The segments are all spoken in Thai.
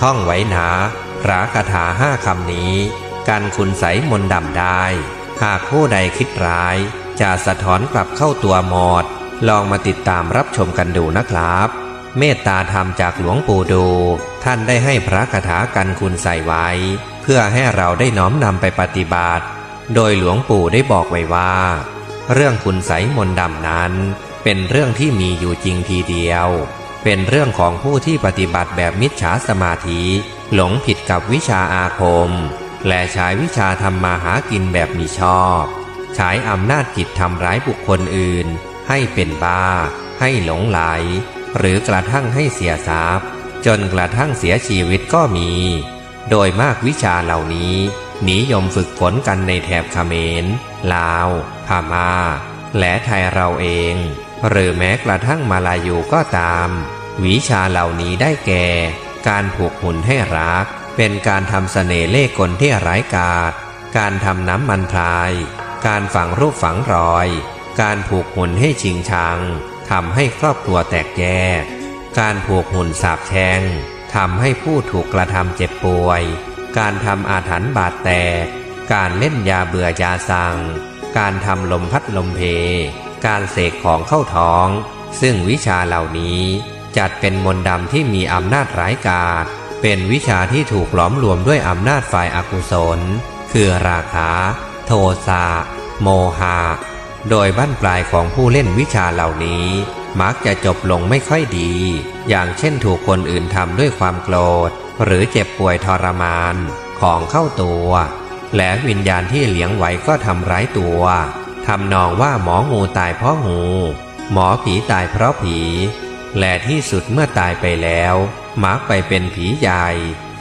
ท่องไว้นะพระคาถาห้าคำนี้กันคุณใสมนดำได้ หากผู้ใดคิดร้าย จะสะท้อนกลับเข้าตัวหมด ลองมาติดตามรับชมกันดูนะครับ เมตตาธรรมจากหลวงปู่ดู ท่านได้ให้พระคาถากันคุณใส่ไว้ เพื่อให้เราได้น้อมนำไปปฏิบัติ โดยหลวงปู่ได้บอกไว้ว่า เรื่องคุณใสมนดำนั้น เป็นเรื่องที่มีอยู่จริงทีเดียว เป็นเรื่องของผู้ที่ปฏิบัติแบบมิจฉาสมาธิ หลงผิดกับวิชาอาคม และใช้วิชาทำมาหากินแบบมีชอบ ใช้อำนาจจิตทำร้ายบุคคลอื่น ให้เป็นบ้า ให้หลงไหล หรือกระทั่งให้เสียทรัพย์ จนกระทั่งเสียชีวิตก็มี โดยมากวิชาเหล่านี้นิยมฝึกฝนกันในแถบเขมร ลาว พามา่า และไทยเราเอง หรือแม้กระทั่งมาลายูก็ตาม วิชาเหล่านี้ได้แก่ การผูกหุ่นให้รัก เป็นการทำเสน่ห์เล่ห์กลที่ร้ายกาจการทำน้ำมันพราย การฝังรูปฝังรอย การผูกหุ่นให้ชิงชังทำให้ครอบครัวแตกแยก การผูกหุ่นสาบแช่งทำให้ผู้ถูกกระทำเจ็บป่วย การทำอาถรรพ์บาดแตก การเล่นยาเบื่อยาสังการทำลมพัดลมเพ การเสกของเข้าท้อง ซึ่งวิชาเหล่านี้จัดเป็นมนต์ดำที่มีอำนาจร้ายกาจเป็นวิชาที่ถูกหลอมรวมด้วยอำนาจฝ่ายอากุศล คือราคะ โทสะโมหะโดยบั้นปลายของผู้เล่นวิชาเหล่านี้ มักจะจบลงไม่ค่อยดี อย่างเช่นถูกคนอื่นทำด้วยความโกรธ หรือเจ็บป่วยทรมานของเข้าตัว และวิญญาณที่เลี้ยงไว้ก็ทำร้ายตัว ทำนองว่าหมองูตายเพราะงู หมอผีตายเพราะผี และที่สุดเมื่อตายไปแล้วมักไปเป็นผีใหญ่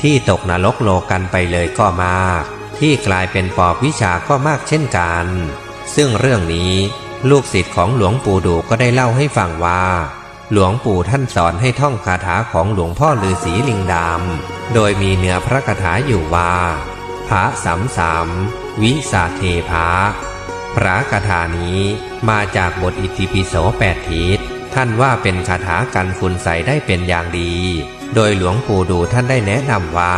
ที่ตกนรกโลกันไปเลยก็มาก ที่กลายเป็นปอบวิชาก็มากเช่นกัน ซึ่งเรื่องนี้ลูกศิษย์ของหลวงปู่ดูก็ได้เล่าให้ฟังว่า หลวงปู่ท่านสอนให้ท่องคาถาของหลวงพ่อฤาษีลิงดำ โดยมีเนื้อพระคาถาอยู่ว่าพระสัมสามวิสาเทพะ พระคาถานี้มาจากบทอิติปิโสแปดทิศท่านว่าเป็นคาถากันคุณใสได้เป็นอย่างดี โดยหลวงปู่ดูท่านได้แนะนำว่า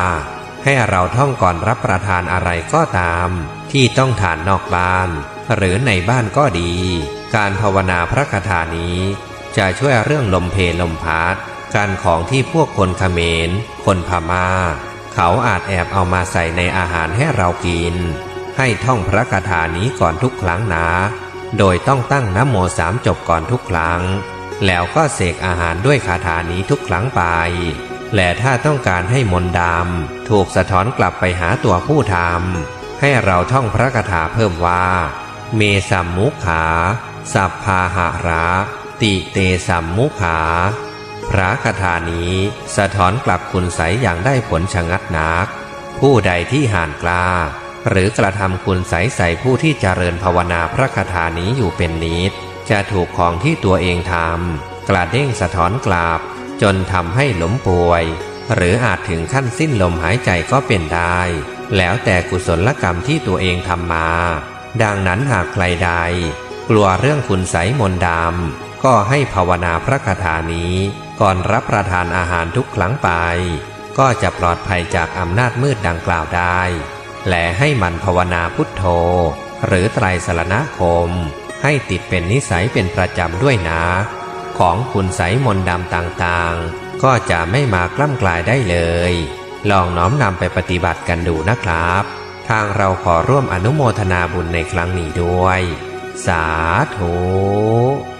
ให้เราท่องก่อนรับประทานอะไรก็ตาม ที่ต้องทานนอกบ้าน หรือในบ้านก็ดี การภาวนาพระคาถานี้ จะช่วยเรื่องลมเพลลมพัดการของที่พวกคนเขมร คนพมา่า เขาอาจแอบเอามาใส่ในอาหารให้เรากิน ให้ท่องพระคาถานี้ก่อนทุกครั้งนะโดยต้องตั้งน้ำโมสามจบก่อนทุกครั้ง แล้วก็เสกอาหารด้วยคาถานี้ทุกครั้งไป และถ้าต้องการให้มนดำถูกสะท้อนกลับไปหาตัวผู้ทำให้เราท่องพระคาถาเพิ่มว่า เมสัมมุขา สัพพาหาระ ติเตสัมมุขา พระคาถานี้สะท้อนกลับคุณใสยอย่างได้ผลชะงัดนัก ผู้ใดที่ห่านกล้า หรือกระทำคุณใสใส่ผู้ที่เจริญภาวนาพระคาถานี้อยู่เป็นนิดจะถูกของที่ตัวเองทำกระเด้งสะท้อนกลับจนทำให้ล้มป่วย หรืออาจถึงขั้นสิ้นลมหายใจก็เป็นได้ แล้วแต่กุศลกรรมที่ตัวเองทำมา ดังนั้นหากใครใด กลัวเรื่องคุณใสมนดำก็ให้ภาวนาพระคาถานี้ ก่อนรับประทานอาหารทุกครั้งไป ก็จะปลอดภัยจากอำนาจมืดดังกล่าวได้ และให้มันภาวนาพุทโธ หรือไตรสรณคม ให้ติดเป็นนิสัยเป็นประจำด้วยนะ ของคุณใสมนดำต่างๆ ก็จะไม่มากล้ำกลายได้เลย ลองน้อมนำไปปฏิบัติกันดูนะครับ ทางเราขอร่วมอนุโมทนาบุญในครั้งนี้ด้วย สาธุ